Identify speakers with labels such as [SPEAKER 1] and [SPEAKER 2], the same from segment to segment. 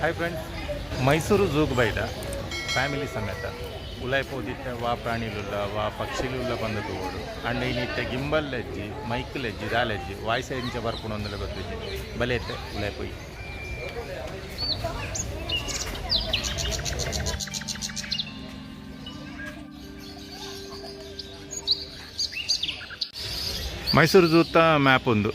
[SPEAKER 1] Hi friends Mysuru ಜೂಗ್ ಬೈದ. Family ಸಮೇತ. ಉಲಾಯ್ ಪೋದಿತ್ತೆ ವಾ ಪ್ರಾಣಿಲುಲ್ಲ ವಾ ಪಕ್ಷಿಲುಲ್ಲ ಬಂದ ತೋಡು ಅಂಡ್ ಇನ್ನಿತ್ತ ಗಿಂಬಲ್ ಲಜ್ಜಿ, ಮೈಕ್ ಲಜ್ಜಿ ದಾ ಲಜ್ಜಿ, ವಾಯ್ಸ್ ಎಂಚ ಬರ್ಕೊಂಡು ಒಂದಲ್ಲ ಗೊತ್ತಿದ್ದೆ ಬಲೆ ಇತ್ತೆ ಉಲಾಯ್ ಪೋಯಿ ಮೈಸೂರು ಜೂತ ಮ್ಯಾಪ್ ಒಂದು.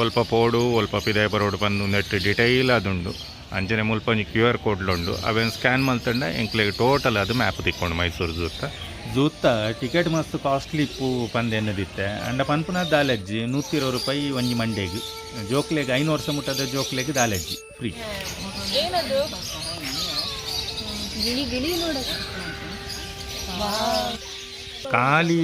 [SPEAKER 1] ಒಲ್ಪ ಪೋಡು ಒಲ್ಪ ಪಿದಾಯ ಬರೋಡು ಬಂದು ನೆಟ್ ಡಿಟೈಲ್ ಅದುಂಡು ಅಂಚನೆ ಮುಲ್ಪ ಒಂಜಿ ಕ್ಯೂ ಆರ್ ಕೋಡ್ಲುಂಡು ಅವೇನು ಸ್ಕ್ಯಾನ್ ಮಲ್ತಂಡ ಎಂಕ್ಲೆಗ್ ಟೋಟಲ್ ಅದು ಮ್ಯಾಪ್ ತಿಕ್ಕೊಂಡು ಮೈಸೂರು ಜೂತ್ತ ಜೂತ್ತ ಟಿಕೆಟ್ ಮಸ್ತ್ ಕಾಸ್ಟ್ಲಿ ಇಪ್ಪು ಪಂದೆ ಎನ್ನದಿತ್ತೆ ಅಂಡ ಪನ್ಪುನ ದಾಲಜ್ಜಿ ನೂತ್ತಿರೋ ರೂಪಾಯಿ ಒಂಜಿ ಮಂಡೆಗ್. ಜೋಕ್ಲೆಗ್ ಐನೂರು ವರ್ಷ ಮುಟ್ಟದ ಜೋಕ್ಲೆಗ್ ದಾಲಜ್ಜಿ ಫ್ರೀ.
[SPEAKER 2] ಏನದು? ಗಿಳಿ ಗಿಳಿ
[SPEAKER 1] ಖಾಲಿ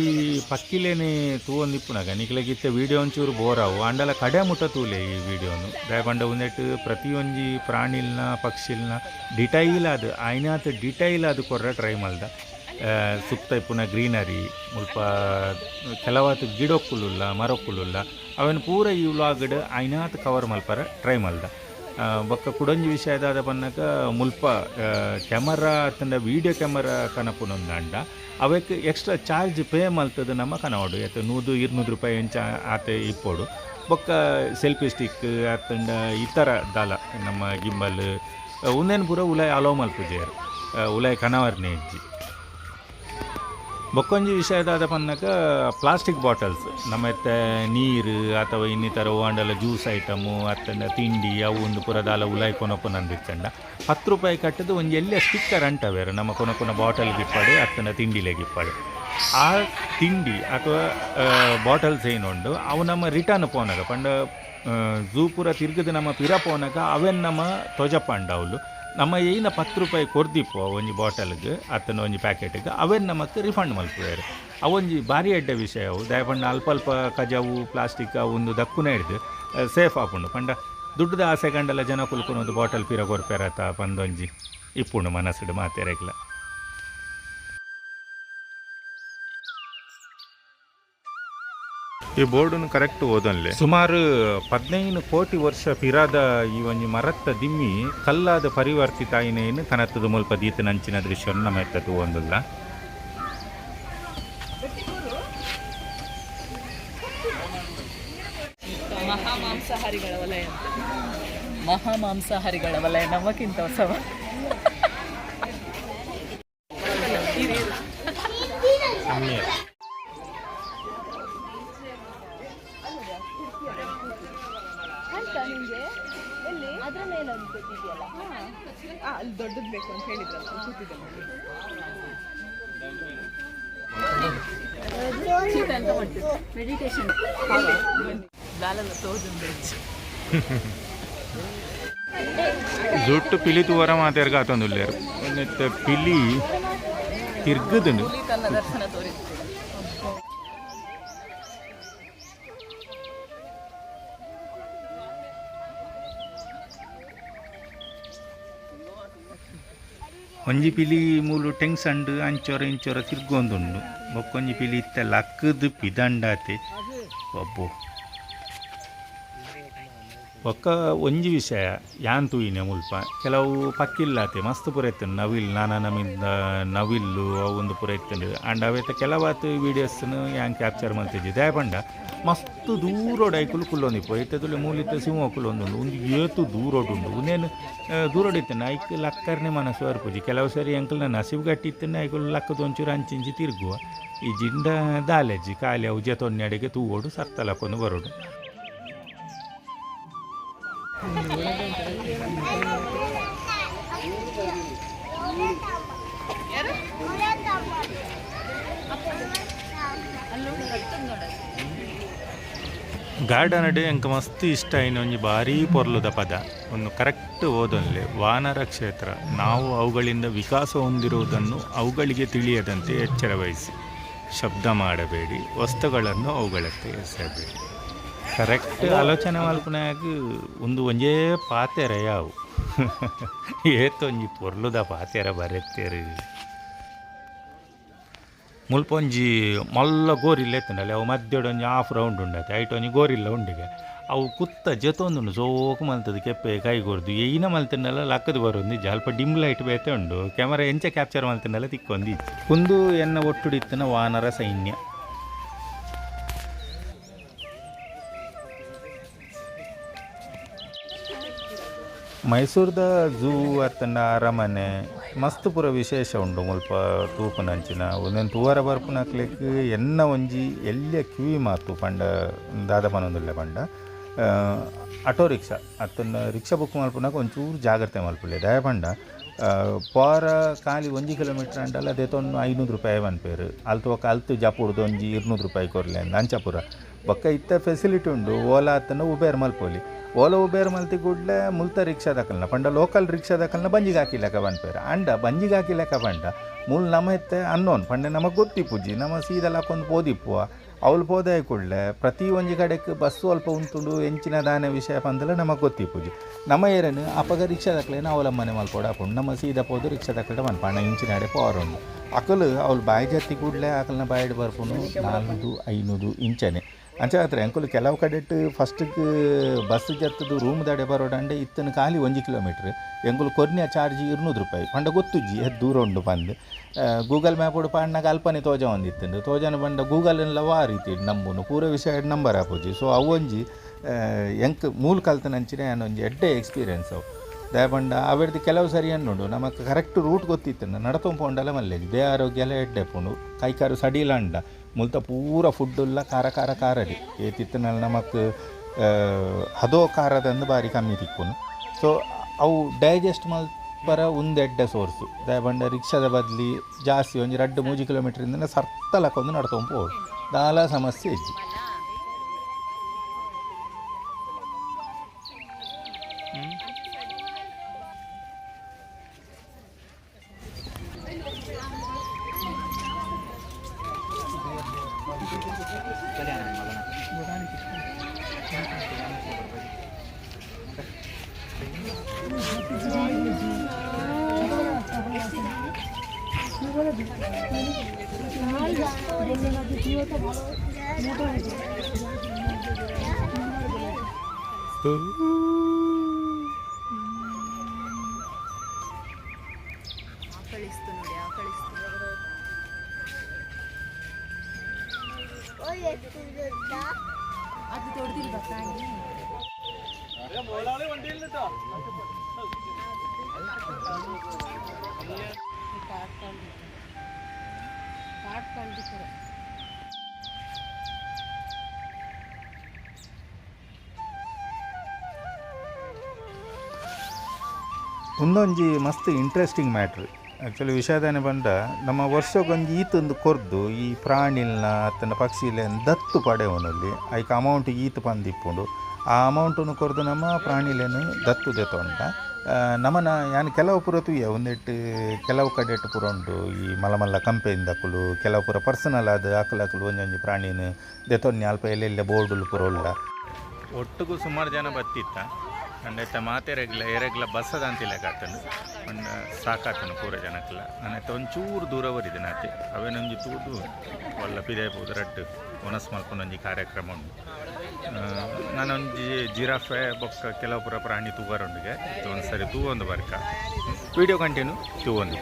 [SPEAKER 1] ಪಕ್ಕಿಲೇನೆ ತೂವೊಂದಿಪ್ಪುನಾಗ. ನಿಕ್ಲೆಗಿತ್ತೆ ವಿಡಿಯೋ ಒಂಚೂರು ಬೋರಾವು ಅಂಡಲ ಕಡೆ ಮುಟ್ಟ ತೂಲೆ ಈ ವಿಡಿಯೋನು ದಯಪಂಡ ಉಂದೆಟ್ಟು ಪ್ರತಿಯೊಂಜಿ ಪ್ರಾಣಿಲ್ನ, ಪಕ್ಷಿಲ್ನ ಡಿಟೈಲ್ ಅದು ಆಯ್ನಾತ್ ಡಿಟೈಲ್ ಅದು ಕೊರ್ರೆ ಟ್ರೈ ಮಲ್ದ. ಸುತ್ತ ಇಪ್ಪುನ ಗ್ರೀನರಿ, ಮುಲ್ಪ ಕೆಲವತ್ತು ಗಿಡೊಕ್ಕುಲುಲ್ಲ, ಮರೊಕ್ಕುಲುಲ್ಲ, ಅವೆನ್ ಪೂರ ಈ ವ್ಲಾಗ್ಡ್ ಆಯ್ನಾತ್ ಕವರ್ ಮಲ್ಪರ ಟ್ರೈ ಮಲ್ದ. ಬೊಕ್ಕ ಕುಡೊಂಜಿ ವಿಷಯದಾದ ಪನ್ನಗ ಮುಲ್ಪ ಕ್ಯಾಮರಾ ತಂಡ ವೀಡಿಯೋ ಕ್ಯಾಮರಾ ದಂಡ ಅವಕ್ಕೆ ಎಕ್ಸ್ಟ್ರಾ ಚಾರ್ಜ್ ಪೇ ಮಲ್ತದ ನಮ್ಮ ಕನವಡು. ಯಾತ ನೂದು, ಇರ್ನೂರು ರೂಪಾಯಿ ಎಂಚ ಆತೆ ಇಪ್ಪೋಡು. ಬೊಕ್ಕ ಸೆಲ್ಫಿ ಸ್ಟಿಕ್ ಅತ್ತಂಡ ಇತರ ದಾಲ ನಮ್ಮ ಗಿಂಬಲ್. ಉಂದೇನು ಪೂರ ಉಲಾಯ್ ಅಲೋ ಮಲ್ಪುಜೇರು ಉಲಾಯ್ ಕನವರ್ನೆ ಇಜ್ಜಿ. ಬೊಕ್ಕೊಂಜಿ ವಿಷಯದಾದ ಪನ್ನಕ ಪ್ಲಾಸ್ಟಿಕ್ ಬಾಟಲ್ಸ್. ನಮ್ಮ ನೀರು ಅಥವಾ ಇನ್ನಿತರ ಓಂಡಲ ಜ್ಯೂಸ್ ಐಟಮು ಅತ್ತಂಡ ತಿಂಡಿ, ಅವು ಒಂದು ಪುರದಾಲ ಉಲಾಯಿ ಕೊನೊಪ್ಪು ಅಂದಿತ್ತಂಡ ಹತ್ತು ರೂಪಾಯಿ ಕಟ್ಟದು ಒಂದು ಎಲ್ಲ ಸ್ಟಿಕ್ಕರ್ ಅಂಟವೇರು ನಮ್ಮ ಕೊನ ಕೊನ ಬಾಟಲ್ ಗಿಪ್ಪಾಡು ಅತ್ತನ ತಿಂಡಿಲೆ ಗಿಪ್ಪಾಡು. ಆ ತಿಂಡಿ ಅಥವಾ ಬಾಟಲ್ಸ್ ಏನುಂಡು, ಅವು ನಮ್ಮ ರಿಟರ್ನ್ ಪೋನಗ ಪಂಡ ಜೂ ಪೂರ ತಿರ್ಗದು ನಮ್ಮ ಪಿರ ಪೋನಾಗ ಅವೆನ್ ನಮ್ಮ ತೊಜಪಂಡ ಅವಳು ನಮ್ಮ ಏನ ಪತ್ತು ರೂಪಾಯಿ ಕೊರ್ದಿಪ್ಪು ಒಂಜಿ ಬಾಟಲ್ಗೆ ಅತ್ತನ ಒಂಜಿ ಪ್ಯಾಕೆಟ್ಗೆ ಅವೆನ್ ನಮಕ್ ರಿಫಂಡ್ ಮಲ್ಪುವೇರು ಅವೊಂಜಿ ಭಾರಿ ಎಡ್ಡ ವಿಷಯ ಅವು. ದಯಪಂಡ ಅಲ್ಪ ಅಲ್ಪ ಕಜಾವು ಪ್ಲಾಸ್ಟಿಕ್ ಒಂದು ದಕ್ಕುನ ಹಿಡ್ದು ಸೇಫ್ ಆಪುಂಡು ಪಂಡ ದುಡ್ಡದ ಆಸೆ ಕಂಡಲ್ಲ ಜನ ಕುಲ್ಕೊನೊಂದು ಬಾಟಲ್ ಪೀರ ಕೊರ್ಪೆರತ ಪಂದೊಂಜಿ. ಇಪ್ಪುಂಡು ಮನಸ್ಸಿಡು ಮಾತೆರೆಗ್ಲ. ಈ ಬೋರ್ಡನ್ನು ಕರೆಕ್ಟ್ ಓದನ್ಲೆ. ಸುಮಾರು ಪದ್ನೈದು ಕೋಟಿ ವರ್ಷ ಪಿರಾದ ಈ ಒಂದು ಮರತ್ತ ದಿಮ್ಮಿ ಕಲ್ಲಾದ ಪರಿವರ್ತಿತ ಆಯಿನೇನು ಕನತ್ತದ ಮುಲ್ಪ ದೀತ ನಂಚಿನ ದೃಶ್ಯವನ್ನು ನಮ್ಮ ಎತ್ತದು ಒಂದಲ್ಲ
[SPEAKER 2] ಮಹಾಮಾಂಸಾಹಾರಿಗಳ ವಲಯ ಮಹಾಮಾಂಸಹಾರಿಗಳ ವಲಯ, ನಮಗಿಂತ ಹೊಸವ. ತೋಜುಂಡು
[SPEAKER 1] ಜುಟ್ಟು ಪಿಲಿ ತೂವರ ಮಾತಾಡ್ಗ ಆತೊಂದುಲ್ಲೇರು ಒಂದೆತ್ತ ಪಿಲಿ ತಿರ್ಗದುಂಡು ಒಂಜಿ ಪಿಲಿ ಮೂಲು ಟೆಂಗ್ಸಂಡ್ ಅಂಚೊರ ಇಂಚೊರ ತಿರ್ಗೊಂದುಂಡು ಬೊಕ್ಕೊಂಜಿ ಪಿಲಿ ಇತ್ತ ಲಕ್ಕದು ಪಿದಂಡಾತೆ. ಒಬ್ಬು ಒಕ್ಕ ಒಂಜಿ ವಿಷಯ, ಯಾನ್ ತೂಯಿನೆ ಮುಲ್ಪ. ಕೆಲವು ಪಕ್ಕಿಲ್ಲಾತೆ, ಮಸ್ತ್ ಪೂರ ಇತ್ತಂಡು ನವಿಲ್, ನಾನಾ ನಮಿಂದ ನವಿಲ್ಲು, ಅವು ಒಂದು ಪೂರ ಇತ್ತಂಡು ಅಂಡ್ ಅವೆತ್ತ ಕೆಲವಾತು ವೀಡಿಯೋಸ್ನು ಯಾನ್ ಕ್ಯಾಪ್ಚರ್ ಮಲ್ತಿದ್ದಿ ದಯಪಂಡ, ಮಸ್ತ್ ದೂರೋಡು ಐಕುಲು ಇಟ್ಟದಲ್ಲಿ ಮೂಲಿತ್ತ ಸಿಂಹ ಕುಲ್ಲೊಂದುಂಡು. ಒಂದು ಏತು ದೂರೋಡುಂಡು. ಉಂದೇನು ದೂರೋಡಿತ್ತಂಡು ಐಕ್ ಲಕ್ಕರ್ನೆ ಮನಸ್ಸು ಅರ್ಪುಜಿ. ಕೆಲವು ಸರಿ ಅಂಕಲ್ನ ಗಟ್ಟಿ ಗಟ್ಟಿತ್ತಂಡು ಐಕುಲು ಲಕ್ಕದ ಒಂಚೂರು ಅಂಚಿಂಚಿ ತಿರುಗುವ. ಈ ಜಿಂಡ ದಾಲೆಜ್ಜಿ, ಖಾಲಿ ಅವು ಜತೊನ್ನೆಡೆಗೆ ತೂಗೋಡು ಸರ್ತಲಕ್ಕೊಂದು ಬರೋಡು. ಗಾರ್ಡನ್ ಅಡೆ ಎಂಕ ಮಸ್ತ್ ಇಷ್ಟ ಒಂಜಿ ಭಾರಿ ಪೊರ್ಲುದ ಪದ. ಒಂದು ಕರೆಕ್ಟ್ ಓದೊನ್ಲೆ. ವಾನರ ಕ್ಷೇತ್ರ. ನಾವು ಅವುಗಳಿಂದ ವಿಕಾಸ ಹೊಂದಿರುವುದನ್ನು ಅವುಗಳಿಗೆ ತಿಳಿಯದಂತೆ ಎಚ್ಚರ ವಹಿಸಿ ಶಬ್ದ ಮಾಡಬೇಡಿ. ವಸ್ತುಗಳನ್ನು ಅವುಗಳತ್ತೆ ಎಸೆಯಬೇಡಿ. ಕರೆಕ್ಟ್ ಆಲೋಚನೆ ಮಲ್ಪನಾಗ ಒಂದು ಒಂಜೇ ಪಾತೆರ ಯಾವು? ಏತೊಂಜಿ ಪೊರ್ಲುದ ಪಾತೆರ ಬರೆತ್ತೇರಿ. ಮುಲ್ಪೊಂಜಿ ಮಲ್ಲ ಗೋರಿಲ್ಲ ಎತ್ತಂಡಲ್ಲ ಅವು ಮಧ್ಯಡೊಂಜಿ ಹಾಫ್ ರೌಂಡ್ ಉಂಡತೆ, ಐಟೊಂಜಿ ಗೋರಿಲ್ಲ ಉಂಡಿಗೆ. ಅವು ಕುತ್ತ ಜೊತೊಂದುಂಡು ಸೋಕು ಮಲ್ತದ, ಕೆಪ್ಪೆ ಕೈಗೊರ್ದು ಏನ ಮಲ್ತಿನಲ್ಲ, ಲಕ್ಕದ ಬರೋದು ಜಲ್ಪ ಡಿಮ್ ಲೈಟ್ ಬೇತೆ ಉಂಡು, ಕ್ಯಾಮರಾ ಎಂಚ ಕ್ಯಾಪ್ಚರ್ ಮಲ್ತಿನಲ್ಲ ತಿಕ್ಕೊಂದಿ ಕುಂದು ಎನ್ನ ಒಟ್ಟುಡಿತ್ತಿನ ವಾನರ ಸೈನ್ಯ. ಮೈಸೂರ್ದ ಝೂ ಅತ್ತಂಡ ಅರಮನೆ ಮಸ್ತ್ ಪೂರ ವಿಶೇಷ ಉಂಡು ಮುಲ್ಪ ತೂಪುನಂಚಿನ. ಒಂದೊಂದು ತೂವರ ಬರ್ಪುನಕ್ಲೆಕ್ ಎನ್ನ ಒಂಜಿ ಎಲ್ಲಿಯ ಕಿವಿ ಮಾತು ಪಂಡ ದಾದ ಪನೊಂದುಲ್ಲೆ ಪಂಡ ಆಟೋ ರಿಕ್ಷಾ, ಅತ್ತನ್ನ ರಿಕ್ಷಾ ಬುಕ್ ಮಲ್ಪುನಾಗ ಒಂಚೂರು ಜಾಗ್ರತೆ ಮಲ್ಪುಲೆ ದಯ ಪಂಡ ಪೋರ ಖಾಲಿ ಒಂಜಿ ಕಿಲೋಮೀಟರ್ ಅಂಡಲ್ಲ ದೇತೊಂದು ಐನೂರು ರೂಪಾಯಿ ಮನ್ಪೇರು ಅಲ್ತು ಒಕ್ಕ ಅಲ್ತು ಜಾಪುಡ್ದು ಒಂಜಿ ಇರ್ನೂರು ರೂಪಾಯಿ ಕೊರ್ಲೆ ಅಂದ ಅಂಚಪುರ. ಬೊಕ್ಕ ಇತ್ತ ಫೆಸಿಲಿಟಿ ಉಂಡು, ಓಲಾ ಅತ್ತನ ಉಬೇರ್ ಮಲ್ಪೋಲಿ ಓಲಾ ಉಬೇರ್ ಮಲ್ತಿ ಕೂಡಲೇ ಮುಲ್ತ ರಿಕ್ಷಾ ದಕಲ್ನ ಪಂಡ ಲೋಕಲ್ ರಿಕ್ಷಾ ದಕಲ್ನ ಬಂಜಿಗೆ ಹಾಕಿಲೆಕ್ಕ ಬನ್ಪೇರು ಅಂಡ ಬಂಜಿಗೆ ಹಾಕಿಲಕ ಪಂಡ, ಮುಲ್ ನಮ್ಮ ಎತ್ತೆ ಅನ್ನೋನ್, ಪಂಡ ನಮಗೆ ಗೊತ್ತಿಪ್ಪುಜ್ಜಿ ನಮ್ಮ ಸೀದಲ್ಲ ಹಾಕೊಂಡು ಪೋದಿಪ್ಪುವ. ಅವಳು ಹೋದ ಕೂಡಲೇ ಪ್ರತಿ ಒಂಜಿ ಕಡೆಗೆ ಬಸ್ ಸ್ವಲ್ಪ ಉಂಟುಂಡು ಎಂಚಿನ ದಾನ ವಿಷಯ ಪಂದಲ ನಮಗೆ ಗೊತ್ತಿಪ್ಪುಜಿ. ನಮ್ಮ ಏರನು ಅಪಗ ರಿಕ್ಷಾ ದಕ್ಲೇನ ಅವಲಂಬನೆ ಮಲ್ಪೋಡ ಹಾಕೊಂಡು ನಮ್ಮ ಸೀದಾ ಪೋದು ರಿಕ್ಷಾ ದಕ್ಕಡೆ ಮನ್ಪಣ್ಣ ಇಂಚಿನ ಅಡೆ ಪವರ್ ಉಂಡು ಅಕಲು ಅವಳು ಬಾಯಿ ಜತ್ತಿ ಕೂಡಲೇ ಆಕಲನ್ನ ಬಾಯಿಡ್ ಬರ್ಪುನು ನಾಲ್ಕು ಐನೂರು ಇಂಚನೆ. ಅಂಚ ಹತ್ರ ಅಂಕುಲು ಕೆಲವು ಕಡೆಟ್ ಫಸ್ಟ್ಗೆ ಬಸ್ ಜತ್ತದು ರೂಮ್ ದಡೆ ಬರೋಡಂಡೆ ಇತ್ತನ ಖಾಲಿ ಒಂಜಿ ಕಿಲೋಮೀಟ್ರ್ ಎಂಕುಲು ಕೊರ್ನಿಯ ಚಾರ್ಜ್ ಇರ್ನೂರು ರೂಪಾಯಿ. ಪಂಡ ಗೊತ್ತುಜ್ಜಿ ಅದು ದೂರ ಉಂಡು ಬಂದು. ಗೂಗಲ್ ಮ್ಯಾಪ್ ಉಡು ಪಣ್ಣಾಗ ಅಲ್ಪನೆ ತೋಜ ಒಂದಿತ್ತಂಡು ತೋಜನ ಬಂದ ಗೂಗಲ್ ಎಲ್ಲ ವಾ ರೀತಿ ನಂಬುನು. ಪೂರ ವಿಷಯ ನಂಬರ್ ಹಾಪುಜಿ ಸೊ ಅವೊಂಜಿ ಎಂಕ್ ಮೂಲ ಕಲ್ತನಂಚಿನ ಏನೊಂಜಿ ಎಡ್ಡೆ ಎಕ್ಸ್ಪೀರಿಯನ್ಸ್ ಅವು. ದಯಬಂಡ ಅವೆಡ್ದು ಕೆಲವು ಸರಿ ಅನ್ನೋಡು ನಮಗೆ ಕರೆಕ್ಟ್ ರೂಟ್ ಗೊತ್ತಿತ್ತು ನಡತೊಂಪೊಂಡಲ್ಲ ಮಲ್ಲೇಜಿ. ದೇ ಆರೋಗ್ಯ ಎಲ್ಲ ಎಡ್ಡೆಪ್ಪುಂಡು ಕೈಕಾರು ಸಡಿಲ ಅಂಡ. ಮುಲ್ತ ಪೂರ ಫುಡ್ಡುಲ್ಲ ಖಾರ ಖಾರ ಖಾರಡಿ ಏತಿತ್ತನಲ್ಲಿ ನಮಕ್ ಹದೋ ಖಾರದಂದು ಬಾರಿ ಕಮ್ಮಿ ತಿಕ್ಕುನು. ಸೊ ಅವು ಡೈಜೆಸ್ಟ್ ಮಲ್ಪರ ಒಂದು ಎಡ್ಡೆ ಸೋರ್ಸ್. ದಯಪಂಡ ರಿಕ್ಷಾದ ಬದಲಿ ಜಾಸ್ತಿ ಒಂಜಿ ರಡ್ಡು ಮೂಜಿ ಕಿಲೋಮೀಟ್ರಿಂದ ಸರ್ತಲಕ್ಕೊಂದು ಹೋಗಿ ದಾಲ ಸಮಸ್ಯೆ ಇಜ್ಜಿ.
[SPEAKER 2] ಆಕಳಿಸ್ತು ನೋಡಿ ಆಕಳಿಸ್ತು ಅದು ದೊಡ್ಡದಿಲ್ವಾ ಪ್ರಾಣಿ
[SPEAKER 1] ಒಂದೊಂಜಿ ಮಸ್ತ್ ಇಂಟ್ರೆಸ್ಟಿಂಗ್ ಮ್ಯಾಟ್ರ್ ಆ್ಯಕ್ಚುಲಿ ವಿಷಾದನೆ ಬಂದ, ನಮ್ಮ ವರ್ಷಕ್ಕೊಂದು ಈತೊಂದು ಕೊರ್ದು, ಈ ಪ್ರಾಣಿಲ್ನ ಅತ್ತನ ಪಕ್ಷಿಲೇನು ದತ್ತು ಪಡೆಯವನಲ್ಲಿ ಐಕ ಅಮೌಂಟ್ ಈತ ಪಂದಿಪ್ಪುಂಡು. ಆ ಅಮೌಂಟನ್ನು ಕೊರ್ದು ನಮ್ಮ ಪ್ರಾಣಿಲೇನು ದತ್ತು ದೆತೊಂಡ ನಮನ ಯಾನ್ ಕೆಲವು ಪುರ ತುಯ್ಯ ಒಂದೆಟ್ಟು ಕೆಲವು ಕಡೆಟ್ ಪುರ ಉಂಟು. ಈ ಮಲಮಲ್ಲ ಕಂಪೆಯಿಂದ ಕುಲು, ಕೆಲವು ಪುರ ಪರ್ಸನಲ್ ಆದ ಹಾಕಲಾಕಲು ಒಂಜೊಂಜಿ ಪ್ರಾಣಿನ ದೆತೊನ್ನಿ ಅಲ್ಪ ಎಲ್ಲೆಲ್ಲ ಬೋರ್ಡುಲು ಪುರ ಉಲ್ಲ ಒಟ್ಟಿಗೂ ಸುಮಾರು ಜನ ಬತ್ತಿತ್ತ. ಅಂಡೈತ ಮಾತೆರೆಗ್ಲ ಎರೆಗ್ಲ ಬಸ್ಸದ ಅಂತಿಲ್ಲ ಕಾತನು. ಅಂಡ ಸಾಕಾತನು ಪೂರ ಜನಕ್ಲ. ನನ್ನೈತೆ ಒಂಚೂರು ದೂರ ಬರಿದೆ ನಾತೆ ಅವೇನೊಂಜಿ ತೂದು, ಒಲ್ಲ ಪಿದೆ ಪೂದರಟ್ಟು ಒನಸ್ ಮಲ್ಕೊಂಡೊಂಜಿ ಕಾರ್ಯಕ್ರಮ ಉಂಡು ಆ, ನಾನೊಂಜಿ ಜಿರಾಫೆ ಬೊಕ್ಕ ಕೆಲವು ಪುರ ಪ್ರಾಣಿ ತೂಗಾರೊಂದಿಗೆ. ಒಂದು ಸರಿ ತೂವೊಂದು ಬರ್ಕ. ವಿಡಿಯೋ ಕಂಟಿನ್ಯೂ ತೂವೊಂದು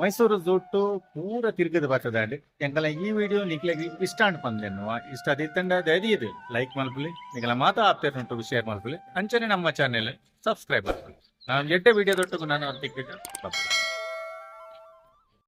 [SPEAKER 1] ಮೈಸೂರು ಜೊಟ್ಟು ಪೂರ ತಿರುಗದು ಬರ್ತದೆ ಅಂಡ್ ಎಂಕಲ ಈ ವಿಡಿಯೋ ನಿಕ್ಲೆಗ್ ಇಷ್ಟ ಪಂದೆನು ಇಷ್ಟ ಅದಿತ್ತಂಡ ಧೈರ್ಯ ಇದು. ಲೈಕ್ ಮಲ್ಪಲಿ ನಿಗಲ ಮಾತಾ ಉಂಟು ಶೇರ್ ಮಲ್ಪಲಿ ಅಂಚನೆ ನಮ್ಮ ಚಾನೆಲ್ ಸಬ್ಸ್ಕ್ರೈಬ್ ಮಾಡ್ಕೊಳ್ಳಿ. ನಾನು ಎಡ್ಡೆ ವಿಡಿಯೋ ದೊಟ್ಟಗು ನಾನು ಟಿಕೆಟ್